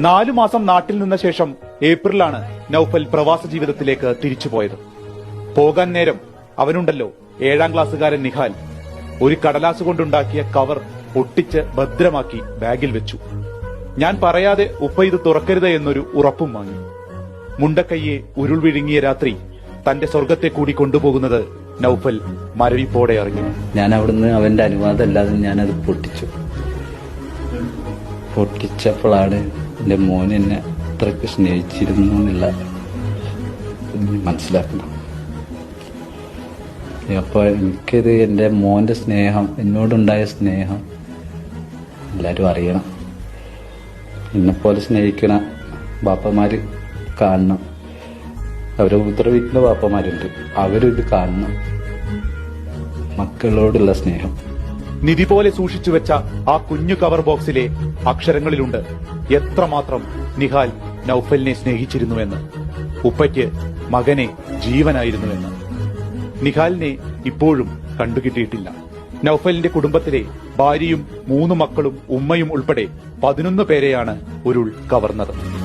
നാലു മാസം നാട്ടിൽ നിന്ന ശേഷം ഏപ്രിലാണ് നൌഫൽ പ്രവാസ ജീവിതത്തിലേക്ക് തിരിച്ചുപോയത് പോകാൻ നേരം അവനുണ്ടല്ലോ ഏഴാം ക്ലാസ്സുകാരൻ നിഹാൽ. ഒരു കടലാസ് കൊണ്ടുണ്ടാക്കിയ കവർ ഒട്ടിച്ച് ഭദ്രമാക്കി ബാഗിൽ വെച്ചു. ഞാൻ പറയാതെ ഉപ്പ ഇത് തുറക്കരുത് എന്നൊരു ഉറപ്പും വാങ്ങി. മുണ്ടക്കയ്യെ ഉരുൾ വിഴുങ്ങിയ രാത്രി തന്റെ സ്വർഗത്തെ കൂടി കൊണ്ടുപോകുന്നത് നൌഫൽ മരവിപ്പോടെ അറിഞ്ഞു. ഞാൻ അവിടുന്ന് അവന്റെ അനുവാദം അല്ലാതെ ഞാനത് പൊട്ടിച്ചു. പൊട്ടിച്ചപ്പോഴാണ് എന്റെ മോൻ എന്നെ അത്രയ്ക്ക് സ്നേഹിച്ചിരുന്നു എന്നുള്ള ഇത് മനസ്സിലാക്കണം. അപ്പോൾ എനിക്കിത് എന്റെ മോന്റെ സ്നേഹം എന്നോടുണ്ടായ സ്നേഹം എല്ലാവരും അറിയണം. എന്നെപ്പോലെ സ്നേഹിക്കണ ബാപ്പമാർ കാണണം. അവരെ ഉപദ്രവിക്കുന്ന ബാപ്പമാരുണ്ട്. അവരിത് കാണണം. മക്കളോടുള്ള സ്നേഹം. നിധി പോലെ സൂക്ഷിച്ചു വെച്ച ആ കുഞ്ഞു കവർ ബോക്സിലെ അക്ഷരങ്ങളിലുണ്ട് എത്രമാത്രം നിഹാൽ നൌഫലിനെ സ്നേഹിച്ചിരുന്നുവെന്ന് ഉപ്പയ്ക്ക് മകനെ ജീവനായിരുന്നുവെന്ന്. നിഹാലിനെ ഇപ്പോഴും കണ്ടുകിട്ടിയിട്ടില്ല. നൌഫലിന്റെ കുടുംബത്തിലെ ഭാര്യയും മൂന്ന് മക്കളും ഉമ്മയും ഉൾപ്പെടെ പതിനൊന്ന് പേരെയാണ് ഉരുൾ കവർന്നത്.